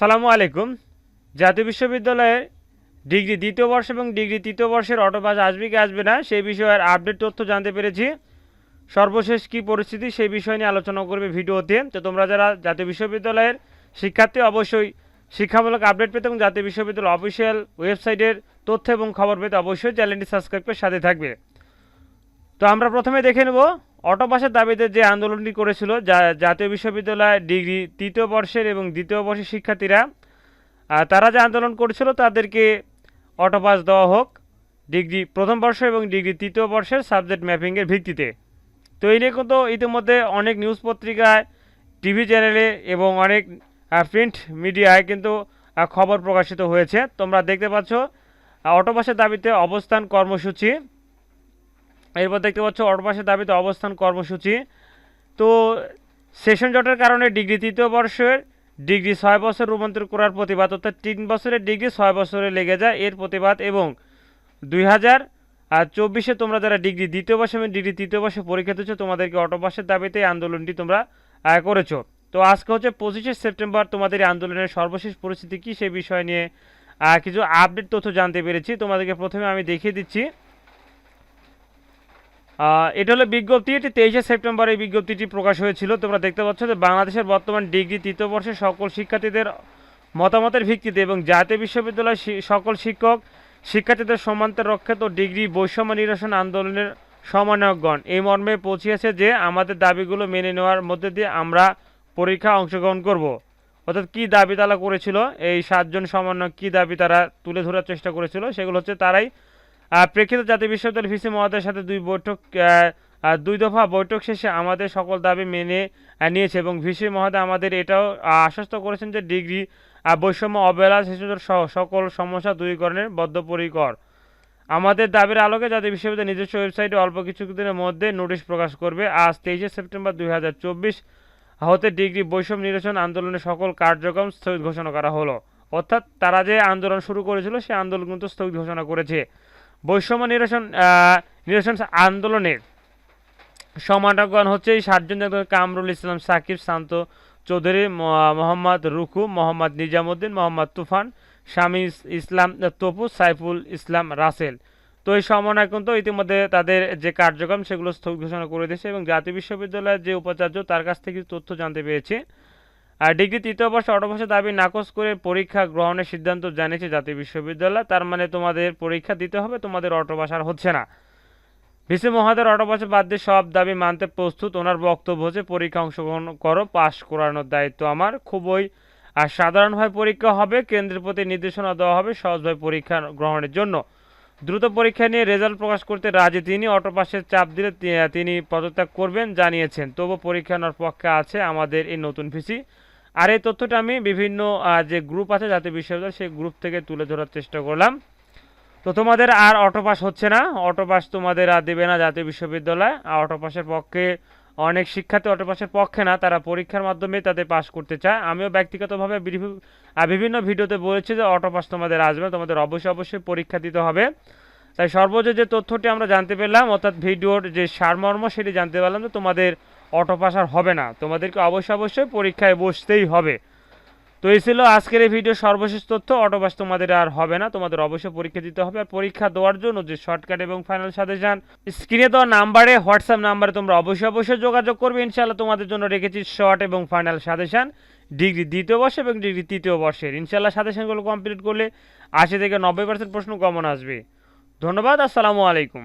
সালামু আলাইকুম। জাতীয় বিশ্ববিদ্যালয়ে ডিগ্রি দ্বিতীয় বর্ষ এবং ডিগ্রি তৃতীয় বর্ষের অটোপাস আসবে কি আসবে না, সেই বিষয়ের আপডেট তথ্য জানতে পেরেছি। সর্বশেষ কি পরিস্থিতি, সেই বিষয় নিয়ে আলোচনা করবে ভিডিওতে। তো তোমরা যারা জাতীয় বিশ্ববিদ্যালয়ের শিক্ষার্থী, অবশ্যই শিক্ষামূলক আপডেট পেতে এবং জাতীয় বিশ্ববিদ্যালয় অফিসিয়াল ওয়েবসাইটের তথ্য এবং খবর পেতে অবশ্যই চ্যানেলটি সাবস্ক্রাইব করে সাথে থাকবে। তো আমরা প্রথমে দেখে নেব অটোপাসের দাবিতে যে আন্দোলনটি করেছিল, যা জাতীয় বিশ্ববিদ্যালয় ডিগ্রি তৃতীয় বর্ষের এবং দ্বিতীয় বর্ষের শিক্ষার্থীরা তারা যে আন্দোলন করেছিল তাদেরকে অটোপাস দেওয়া হোক, ডিগ্রি প্রথম বর্ষ এবং ডিগ্রি তৃতীয় বর্ষের সাবজেক্ট ম্যাপিংয়ের ভিত্তিতে। তো এই নিয়ে কিন্তু ইতিমধ্যে অনেক নিউজ পত্রিকায়, টিভি চ্যানেলে এবং অনেক প্রিন্ট মিডিয়ায় কিন্তু খবর প্রকাশিত হয়েছে। তোমরা দেখতে পাচ্ছ অটোপাসের দাবিতে অবস্থান কর্মসূচি। এরপর দেখতে পাচ্ছ অটোপাসের দাবিতে অবস্থান কর্মসূচি। তো সেশন জটের কারণে ডিগ্রি তৃতীয় বর্ষের ডিগ্রি ছয় বছর রূপান্তর করার প্রতিবাদ, অর্থাৎ তিন বছরের ডিগ্রি ছয় বছরে লেগে যায় এর প্রতিবাদ এবং দুই হাজার আর চব্বিশে তোমরা যারা ডিগ্রি দ্বিতীয় বর্ষে এবং ডিগ্রি তৃতীয় বর্ষে পরীক্ষা দিচ্ছ, তোমাদেরকে অটোপাসের দাবিতে আন্দোলনটি তোমরা করেছ। তো আজকে হচ্ছে পঁচিশে সেপ্টেম্বর, তোমাদের আন্দোলনের সর্বশেষ পরিস্থিতি কী সে বিষয় নিয়ে কিছু আপডেট তথ্য জানতে পেরেছি। তোমাদেরকে প্রথমে আমি দেখিয়ে দিচ্ছি। এটা হলো বিজ্ঞপ্তি, এটি তেইশে সেপ্টেম্বর এই বিজ্ঞপ্তিটি প্রকাশ হয়েছিল। তোমরা দেখতে পাচ্ছ যে বাংলাদেশের বর্তমান ডিগ্রি তৃতীয় বর্ষের সকল শিক্ষার্থীদের মতামতের ভিত্তিতে এবং জাতীয় বিশ্ববিদ্যালয়ের সকল শিক্ষক, শিক্ষার্থীদের সমান্তর রক্ষিত ডিগ্রি বৈষম্য নিরসন আন্দোলনের সমন্বয়কগণ। এই মর্মে পৌঁছিয়েছে যে আমাদের দাবিগুলো মেনে নেওয়ার মধ্যে দিয়ে আমরা পরীক্ষা অংশগ্রহণ করব। অর্থাৎ কী দাবি তারা করেছিল, এই সাতজন সমন্বয়ক কী দাবি তারা তুলে ধরার চেষ্টা করেছিল, সেগুলো হচ্ছে তারাই প্রেক্ষিত জাতীয় বিশ্ববিদ্যালয় ভিসি মহোদয়ের সাথে দুই বৈঠক দুই দফা বৈঠক শেষে আমাদের সকল দাবি মেনে নিয়েছে এবং ভিসি মহোদয় আমাদের এটাও আশ্বস্ত করেছেন যে ডিগ্রি বৈষম্য অবহেলা, শিশুদের সহ সকল সমস্যা দূরীকরণের বদ্ধপরিকর। আমাদের দাবির আলোকে জাতীয় বিশ্ববিদ্যালয় নিজস্ব ওয়েবসাইটে অল্প কিছুদিনের মধ্যে নোটিশ প্রকাশ করবে। আজ তেইশে সেপ্টেম্বর দুই হাজার চব্বিশ হতে ডিগ্রি বৈষম্য নিরসন আন্দোলনের সকল কার্যক্রম স্থগিত ঘোষণা করা হলো। অর্থাৎ তারা যে আন্দোলন শুরু করেছিল সেই আন্দোলন কিন্তু স্থগিত ঘোষণা করেছে। বৈষম্য নিরসন নিরসন আন্দোলনের সমানগণ হচ্ছে এই সাতজন কামরুল ইসলাম, সাকিব শান্ত চৌধুরী মোহাম্মদ রুকু, মোহাম্মদ নিজামুদ্দিন, মোহাম্মদ তুফান স্বামী ইসলাম তপু, সাইফুল ইসলাম রাসেল। তো এই সমন্বয় কিন্তু ইতিমধ্যে তাদের যে কার্যক্রম সেগুলো স্থগিত ঘোষণা করে দিয়েছে এবং জাতীয় বিশ্ববিদ্যালয়ের যে উপাচার্য তার কাছ থেকে তথ্য জানতে পেরেছি। আর ডিগ্রি তৃতীয় বর্ষ অটোপাসের দাবি নাকচ করে পরীক্ষা গ্রহণের সিদ্ধান্ত জানিয়েছে জাতীয় বিশ্ববিদ্যালয়। তার মানে তোমাদের পরীক্ষা দিতে হবে, তোমাদের অটোপাস আর হচ্ছে না। ভিসি মহাদের অটোপাসে বাদ দিয়ে সব দাবি মানতে প্রস্তুত। ওনার বক্তব্য হচ্ছে, পরীক্ষা অংশগ্রহণ করো, পাশ করানোর দায়িত্ব আমার, খুবই আর সাধারণভাবে পরীক্ষা হবে, কেন্দ্রের প্রতি নির্দেশনা দেওয়া হবে, সহজভাবে পরীক্ষা গ্রহণের জন্য। দ্রুত পরীক্ষা নিয়ে রেজাল্ট প্রকাশ করতে রাজি তিনি। অটোপাসের চাপ দিলে তিনি পদত্যাগ করবেন জানিয়েছেন। তবু পরীক্ষা নেওয়ার পক্ষে আছে আমাদের এই নতুন ভিসি। আর এই তথ্যটা আমি বিভিন্ন যে গ্রুপ আছে জাতীয় বিশ্ববিদ্যালয়, সেই গ্রুপ থেকে তুলে ধরার চেষ্টা করলাম। তো তোমাদের আর অটোপাস হচ্ছে না। অটোপাস তোমাদের আর দেবে না জাতীয় বিশ্ববিদ্যালয়। আর অটোপাসের পক্ষে অনেক শিক্ষার্থী অটোপাসের পক্ষে না, তারা পরীক্ষার মাধ্যমে তাদের পাশ করতে চায়। আমিও ব্যক্তিগতভাবে বিভিন্ন ভিডিওতে বলেছি যে অটোপাস তোমাদের আসবে, তোমাদের অবশ্যই অবশ্যই পরীক্ষা দিতে হবে। তাই সর্বোচ্চ যে তথ্যটি আমরা জানতে পেলাম, অর্থাৎ ভিডিওর যে সারমর্ম, সেটি জানতে পারলাম যে তোমাদের অটো অটোপাস আর হবে না। তোমাদেরকে অবশ্যই অবশ্যই পরীক্ষায় বসতেই হবে। তো এই ছিল আজকের এই ভিডিও সর্বশেষ তথ্য। অটোপাস তোমাদের আর হবে না, তোমাদের অবশ্যই পরীক্ষা দিতে হবে আর পরীক্ষা দেওয়ার জন্য যে শর্টকাট এবং ফাইনাল সাজেশন স্ক্রিনে দেওয়া নাম্বারে হোয়াটসঅ্যাপ নাম্বারে তোমরা অবশ্যই অবশ্যই যোগাযোগ করবে। ইনশাআল্লাহ তোমাদের জন্য রেখেছি শর্ট এবং ফাইনাল সাজেশন ডিগ্রি দ্বিতীয় বর্ষ এবং ডিগ্রি তৃতীয় বর্ষের। ইনশাআল্লাহ সাজেশনগুলো কমপ্লিট করলে আশি থেকে নব্বই পার্সেন্ট প্রশ্ন কমন আসবে। ধন্যবাদ, আসসালামু আলাইকুম।